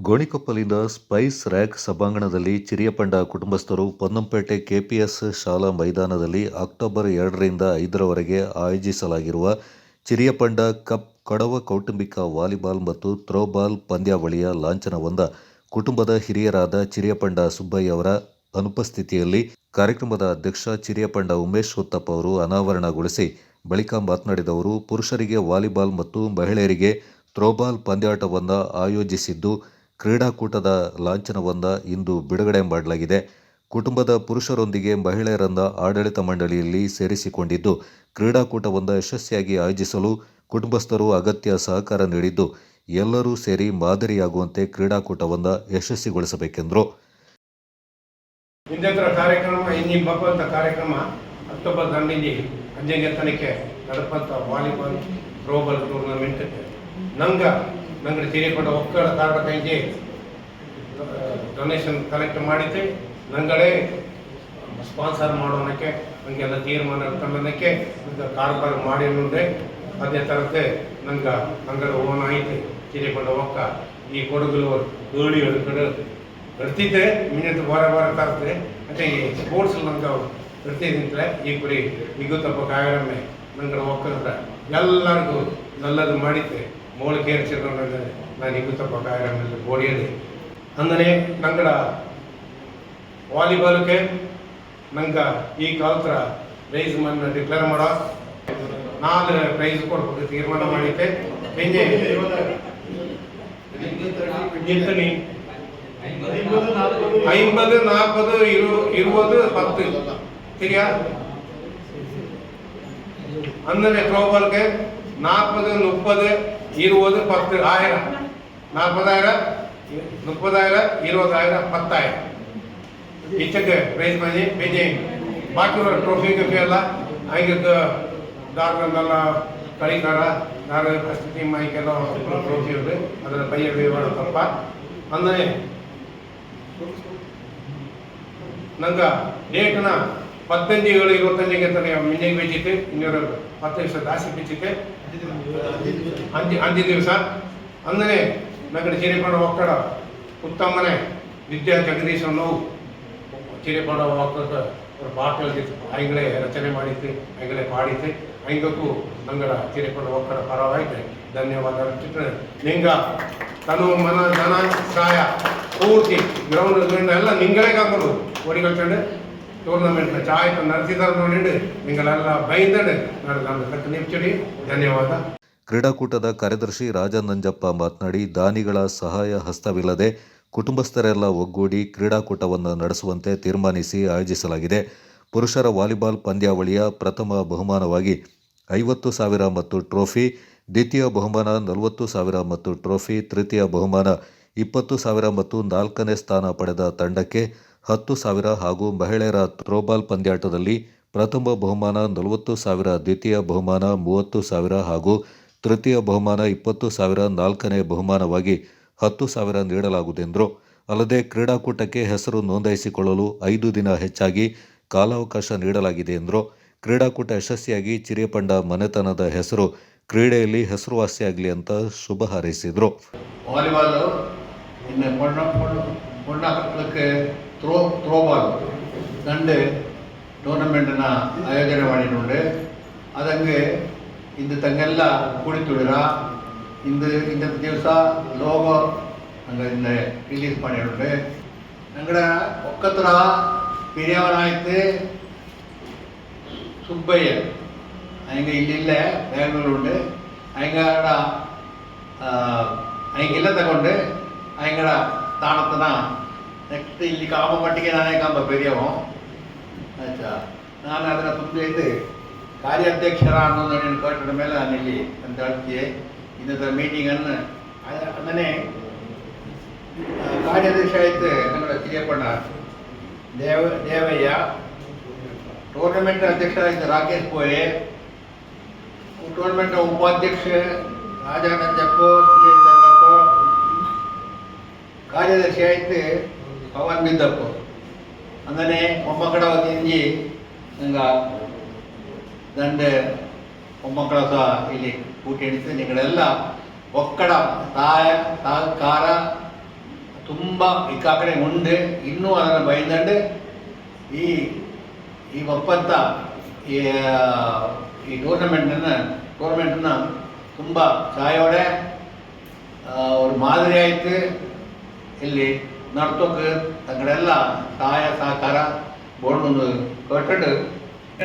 ಗೋಣಿಕೊಪ್ಪಲಿನ Spice rack ಸಭಾಂಗಣದಲ್ಲಿ ಚಿರಿಯಪಂಡ ಕುಟುಂಬಸ್ಥರು Ponnampet KPS ಶಾಲಾ ಮೈದಾನದಲ್ಲಿ ಅಕ್ಟೋಬರ್ ಎರಡರಿಂದ ಐದರವರೆಗೆ ಆಯೋಜಿಸಲಾಗಿರುವ ಚಿರಿಯಪಂಡ ಕಪ್ ಕಡವ ಕೌಟುಂಬಿಕ ವಾಲಿಬಾಲ್ ಮತ್ತು ಥ್ರೋಬಾಲ್ ಪಂದ್ಯಾವಳಿಯ ಲಾಂಛನವೊಂದ ಕುಟುಂಬದ ಹಿರಿಯರಾದ ಚಿರಿಯಪಂಡ ಸುಬ್ಬಯ್ಯವರ ಅನುಪಸ್ಥಿತಿಯಲ್ಲಿ ಕಾರ್ಯಕ್ರಮದ ಅಧ್ಯಕ್ಷ ಚಿರಿಯಪಂಡ ಉಮೇಶ್ ಹುತ್ತಪ್ಪ ಅವರು ಅನಾವರಣಗೊಳಿಸಿ ಬಳಿಕ ಮಾತನಾಡಿದವರು ಪುರುಷರಿಗೆ ವಾಲಿಬಾಲ್ ಮತ್ತು ಮಹಿಳೆಯರಿಗೆ ಥ್ರೋಬಾಲ್ ಪಂದ್ಯಾಟವನ್ನು ಆಯೋಜಿಸಿದ್ದು ಕ್ರೀಡಾಕೂಟದ ಲಾಂಛನವನ್ನು ಇಂದು ಬಿಡುಗಡೆ ಮಾಡಲಾಗಿದೆ. ಕುಟುಂಬದ ಪುರುಷರೊಂದಿಗೆ ಮಹಿಳೆಯರನ್ನ ಆಡಳಿತ ಮಂಡಳಿಯಲ್ಲಿ ಸೇರಿಸಿಕೊಂಡಿದ್ದು ಕ್ರೀಡಾಕೂಟವನ್ನು ಯಶಸ್ವಿಯಾಗಿ ಆಯೋಜಿಸಲು ಕುಟುಂಬಸ್ಥರು ಅಗತ್ಯ ಸಹಕಾರ ನೀಡಿದ್ದು, ಎಲ್ಲರೂ ಸೇರಿ ಮಾದರಿಯಾಗುವಂತೆ ಕ್ರೀಡಾಕೂಟವನ್ನು ಯಶಸ್ವಿಗೊಳಿಸಬೇಕೆಂದರು. ಇಂದತ್ರ ಕಾರ್ಯಕ್ರಮ ಕಾರ್ಯಕ್ರಮ ಅಕ್ಟೋಬರ್ ವಾಲಿಬಾಲ್ ಥ್ರೋಬಾಲ್ ಟೂರ್ನಮೆಂಟ್ ನಂಗ ನಂಗಡ ತಿರಿಪಡ ಒಕ್ಕಡ ಕಾರಣ ಕೈಗೆ ಡೊನೇಷನ್ ಕಲೆಕ್ಟ್ ಮಾಡಿದ್ದೆ ನಂಗಡೆ ಸ್ಪಾನ್ಸರ್ ಮಾಡೋಣಕ್ಕೆ ನನಗೆಲ್ಲ ತೀರ್ಮಾನ ತಂದನಕ್ಕೆ ಕಾರ್ಬಾರ್ ಮಾಡಿ ಮುಂದೆ ಅದೇ ಥರದ್ದೇ ನಂಗೆ ಅಂಗಡ ಓನ್ ಆಯಿತು. ತಿರಿಪಡ ಒಕ್ಕ ಈ ಕೊಡಗಲು ಗೋಳಿ ಕಡೆ ಬರ್ತಿದ್ದೆ. ಮಿನಿತ್ ವಾರ ಬಾರ ತರ್ತದೆ ಮತ್ತೆ ಈ ಸ್ಪೋರ್ಟ್ಸ್ ನಂಗೆ ಬರ್ತಿದ್ದಿಂತಲೇ ಈ ಕುರಿ ತಪ್ಪ ಕಾಯರಮ್ಮೆ ನಂಗಡೆ ಒಕ್ಕಂದ್ರ ಎಲ್ಲರಿಗೂ ನಲ್ಲದು ಮಾಡಿದ್ದೆ. മോളിക്കേറി ನಾನು ഞാൻ നിമിത്ത പ്രകാരമല്ല ഓടിയത് അങ്ങനെ ഞങ്ങളുടെ ವಾಲಿಬಾಲ್ಗೆ ನಂಗ ಈ ಕಾಲತ್ರ ಪ್ರೈಸ್ ಮನ್ನ ಡಿಕ್ಲೇರ್ ಮಾಡ ನಾಲ್ಕು ಪ್ರೈಸ್ ಕೊಡ್ಬೇಕು ತೀರ್ಮಾನ ಮಾಡಿದ್ದೆ. ನಿನ್ನೆ ನಿಂತನಿ ಐಂಬದು ನಾಲ್ಪದು ಇರು ಇರುವುದು ಹತ್ತು. ತಿರಿಯಾ ಅಂದರೆ ಥ್ರೋಬಾಲ್ಗೆ நாற்பது முப்பது இருபது பத்து ஆயிரம் நாற்பதாயிரம் முப்பதாயிரம் இருபதாயிரம் பத்தாயிரம் கிச்சக்கு ரைஸ் பண்ணி பெஞ்சிங் பாக்கி ஒரு ட்ரோஃபி கிஃபி எல்லாம் அங்கே டாக்டர் நல்லா ಕಳಿಕಾರ ನಾನು ಫಸ್ಟ್ ಟೀಮ್ ಆಯ್ಕೆಲ್ಲ ಟ್ರೋಫಿ ಇದೆ ಅದರ ಪೈಯ ಬೇವಾಡ ತಪ್ಪ ಅಂದರೆ ನಂಗೆ ಡೇಟ್ನ ಪತ್ತಂಜಿ ಏಳು ಇರುವಂಜಿಗೆ ತಾನೆ ಮಿನಿ ಬೀಜಿಕೆ ಇನ್ನೂರ ಹತ್ತು ದಿವಸ ದಾಸಿ ಬೀಜಿಕೆ ಅಂತಿ ಅಂತಿ ದಿವಸ. ಅಂದರೆ ನಗಡೆ ಚಿರೇಪಾಡ ಒಕ್ಕಡ ಉತ್ತಮನೇ ವಿದ್ಯಾ ಜಗದೀಶ್ ನೋವು ಚಿರೇಪಾಡ ಒಕ್ಕಡ ಬಾಟಲ್ಲಿ ಐಗಳೇ ರಚನೆ ಮಾಡಿದ್ದೆ ಐಗಳೇ ಪಾಡಿದ್ದೆ ಐಗಕ್ಕೂ ನಂಗಡ ಚಿರೇಪಾಡ ಒಕ್ಕಡ ಪರವಾಗಿದೆ ಧನ್ಯವಾದ. ಲಿಂಗ, ತನು, ಮನ ಜನ ಸಾಯ ಪೂರ್ತಿ ಗ್ರೌಂಡ್ ಎಲ್ಲ ನಿಂಗಳೇ ಕಾಕೊಂಡು ಓಡಿಕೊಳ್ತಾರೆ ಟೂರ್ನಮೆಂಟ್ ಚಾಯ್ ನಡೆಸಿದಾರ ನೋಡಿ ನಿಂಗಳೆಲ್ಲ ಬೈದಡೆ. ನಾನು ನನ್ನ ತಕ್ಕ ಧನ್ಯವಾದ. ಕ್ರೀಡಾಕೂಟದ ಕಾರ್ಯದರ್ಶಿ ರಾಜ ನಂಜಪ್ಪ ಮಾತನಾಡಿ, ದಾನಿಗಳ ಸಹಾಯ ಹಸ್ತವಿಲ್ಲದೆ ಕುಟುಂಬಸ್ಥರೆಲ್ಲ ಒಗ್ಗೂಡಿ ಕ್ರೀಡಾಕೂಟವನ್ನು ನಡೆಸುವಂತೆ ತೀರ್ಮಾನಿಸಿ ಆಯೋಜಿಸಲಾಗಿದೆ. ಪುರುಷರ ವಾಲಿಬಾಲ್ ಪಂದ್ಯಾವಳಿಯ ಪ್ರಥಮ ಬಹುಮಾನವಾಗಿ ಐವತ್ತು ಸಾವಿರ ಮತ್ತು ಟ್ರೋಫಿ, ದ್ವಿತೀಯ ಬಹುಮಾನ ನಲವತ್ತು ಸಾವಿರ ಮತ್ತು ಟ್ರೋಫಿ, ತೃತೀಯ ಬಹುಮಾನ ಇಪ್ಪತ್ತು ಸಾವಿರ ಮತ್ತು ನಾಲ್ಕನೇ ಸ್ಥಾನ ಪಡೆದ ತಂಡಕ್ಕೆ ಹತ್ತು ಸಾವಿರ ಹಾಗೂ ಮಹಿಳೆಯರ ಥ್ರೋಬಾಲ್ ಪಂದ್ಯಾಟದಲ್ಲಿ ಪ್ರಥಮ ಬಹುಮಾನ, ನಲವತ್ತು ಸಾವಿರ, ದ್ವಿತೀಯ ಬಹುಮಾನ, ಮೂವತ್ತು ಸಾವಿರ ಹಾಗೂ ತೃತೀಯ ಬಹುಮಾನ, ಇಪ್ಪತ್ತು ಸಾವಿರ, ನಾಲ್ಕನೇ ಬಹುಮಾನವಾಗಿ ಹತ್ತು ಸಾವಿರ ನೀಡಲಾಗುವುದೆಂದರು. ಅಲ್ಲದೆ ಕ್ರೀಡಾಕೂಟಕ್ಕೆ ಹೆಸರು ನೋಂದಾಯಿಸಿಕೊಳ್ಳಲು ಐದು ದಿನ ಹೆಚ್ಚಾಗಿ ಕಾಲಾವಕಾಶ ನೀಡಲಾಗಿದೆ ಎಂದರು. ಕ್ರೀಡಾಕೂಟ ಯಶಸ್ವಿಯಾಗಿ ಚಿರಿಯಪಂಡ ಮನೆತನದ ಹೆಸರು ಕ್ರೀಡೆಯಲ್ಲಿ ಹೆಸರುವಾಸಿಯಾಗಲಿ ಅಂತ ಶುಭ ಹಾರೈಸಿದರು. ವಾಲಿಬಾಲ್ ಥ್ರೋ ಥ್ರೋಬಾಲ್ ಗಂಡು ಟೂರ್ನಮೆಂಟನ್ನು ಆಯೋಜನೆ ಮಾಡಿಕೊಂಡು ಅದಕ್ಕೆ ಇಂದು ತಂಗೆಲ್ಲ ಕುಳಿತುಳಿರ ಇಂದು ಇಂದ ದಿವಸ ಲೋಗೋ நாங்கள் இந்த ரிலீஸ் பண்ணிவிட்டு எங்கட ஒக்கத்துறா பெரியவனாய்த்து சுப்பைய அங்கே இல்லை இல்லை பெங்களூர் உண்டு அங்கட அங்கே இல்லத்தை கொண்டு அங்கட தானத்தை தான் ನೆಕ್ಸ್ಟ್ ಇಲ್ಲಿ ಕಾಮ ಮಟ್ಟಿಗೆ ನಾನೇ ಕಾಂಬ ಪೆರಿಯವ ಆಯ್ತಾ? ನಾನು ತುಂಬ ಇದ್ದೆ. ಕಾರ್ಯಾಧ್ಯಕ್ಷರ ಅನ್ನೋದು ನೀನು ಕಟ್ಟಡ ಮೇಲೆ ನಾನು ಇಲ್ಲಿ ಅಂತ ಹೇಳ್ತೀಯ. ಇನ್ನದ ಮೀಟಿಂಗನ್ನು ಅದನ್ನೇ ಕಾರ್ಯಾಧ್ಯಕ್ಷ ಆಯ್ತು ಕನ್ನಡ ಕಿರಿಯಪ್ಪಣ್ಣ ದೇವ, ದೇವಯ್ಯ ಟೂರ್ನಮೆಂಟ್ ಅಧ್ಯಕ್ಷರಾಗಿದ್ದ ರಾಕೇಶ್ ಪೋಯೆ ಟೂರ್ನಮೆಂಟ್ ಉಪಾಧ್ಯಕ್ಷ ರಾಜಾನಂದಪ್ಪ ಸಿ ಎಚ್ ಚಂದ್ರಪ್ಪ ಕಾರ್ಯದರ್ಶಿ ಆಯ್ತು ಪವನ್ ಬಿದ್ದಪ್ಪು ಅಂದರೆ ಮೊಮ್ಮಕ್ಕಳ ತಿಂಜಿ ನಂಗೆ ದಂಡೆ ಮೊಮ್ಮಕ್ಕಳ ಸಹ ಇಲ್ಲಿ ಕೂಟಿ ಎಣಿಸಿದೆ ನಿಗಳೆಲ್ಲ ಒಕ್ಕಡ, ತಾಯ ತಾಕಾರ ತುಂಬ ಇಕ್ಕಾಕಡೆ ಮುಂದೆ ಇನ್ನೂ ಅದನ್ನು ಬೈದಂಡೆ. ಈ ಈ ಒಪ್ಪಂತ, ಈ ಟೂರ್ನಮೆಂಟನ್ನು ಟೂರ್ನಮೆಂಟನ್ನ ತುಂಬ ಸಾಯೋಡೆ ಅವ್ರ ಮಾದರಿ ಆಯ್ತು. ಇಲ್ಲಿ ನಡ್ತೋಕೆ ತಂಗಡೆಲ್ಲ ಸಹಾಯ ಸಹಕಾರ ಬೋರ್ಡ್ ಕೊಟ್ಟು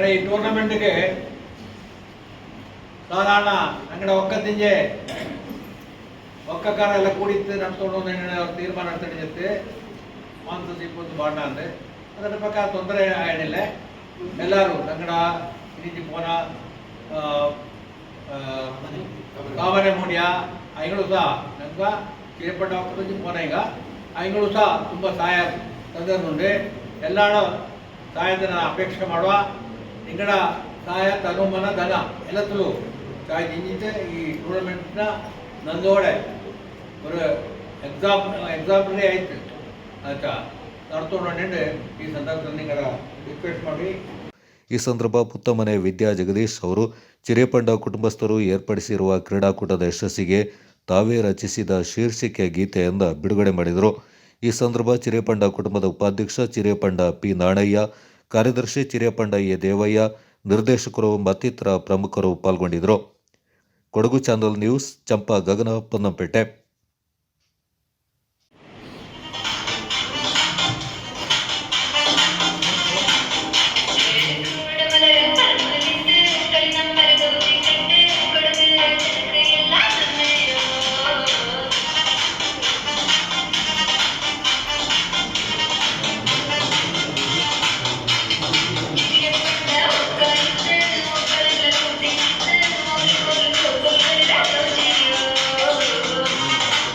ಈ ಟೂರ್ನಮೆಂಟ್ಗೆ ಸಾಧಾರಣ ಅಂಗಡ ಒಕ್ಕತ್ತಿಂಜೆ ಒಕ್ಕಕಾರ ಎಲ್ಲ ಕೂಡಿತ್ತು ನಡ್ಕೊಂಡು ಅವ್ರು ತೀರ್ಮಾನ ನಡೆಸಿರುತ್ತೆ ಮಾನ್ಸ ಸಿಪ್ಪತ್ತು ಬಾಂಡ ಅಂದ್ರೆ ಅದರ ಪ್ರಕಾರ ತೊಂದರೆ ಆಯಡಿಲ್ಲ ಎಲ್ಲರೂ ಅಂಗಡ ಇನಿಜಿ ಪೋನ ಕಾಮನೆ ಮೂಡಿಯ ಐಗಳು ಸಹ ನಂಗ ಕಿರಿಪಟ್ಟ ಒಕ್ಕತ್ತಿಂಜಿ ಪೋನ ಈಗ ಐಗಳು ಸಹ ತುಂಬ ಸಹಾಯ ತಂದರುಂಡೆ ಎಲ್ಲ ಸಹಾಯಧನ ಅಪೇಕ್ಷೆ ಮಾಡುವ ನಿಂಗಡ ಸಹಾಯ ತನು ಮನ ಧನ ಎಲ್ಲದೂ ಸಹಾಯ. ದಿಂಜಿತೆ ಈ ಟೂರ್ನಮೆಂಟ್ನ ನಂದೋಡೆ ஒரு ಎಕ್ಸಾಮ್ ಎಕ್ಸಾಂಪಲೇ ಆಯ್ತು. ಆಯ್ತಾ? ನಡ್ತೊಂಡು ಈ ಸಂದರ್ಭದಲ್ಲಿ ನಿಂಗಡ ರಿಕ್ವೆಸ್ಟ್ ಮಾಡಿ. ಈ ಸಂದರ್ಭ ಪುತ್ತಮನೆ ವಿದ್ಯಾ ಜಗದೀಶ್ ಅವರು ಚಿರೇಪಂಡ ಕುಟುಂಬಸ್ಥರು ಏರ್ಪಡಿಸಿರುವ ಕ್ರೀಡಾಕೂಟದ ಯಶಸ್ಸಿಗೆ ತಾವೇ ರಚಿಸಿದ ಶೀರ್ಷಿಕೆ ಗೀತೆಯಿಂದ ಬಿಡುಗಡೆ ಮಾಡಿದರು. ಈ ಸಂದರ್ಭ ಚಿರೇಪಂಡ ಕುಟುಂಬದ ಉಪಾಧ್ಯಕ್ಷ ಚಿರೇಪಂಡ ಪಿ ನಾಣಯ್ಯ, ಕಾರ್ಯದರ್ಶಿ ಚಿರೇಪಂಡ ಎ ದೇವಯ್ಯ, ನಿರ್ದೇಶಕರು ಮತ್ತಿತರ ಪ್ರಮುಖರು ಪಾಲ್ಗೊಂಡಿದ್ದರು. Kodagu channel news, Champa Gagana Ponnampet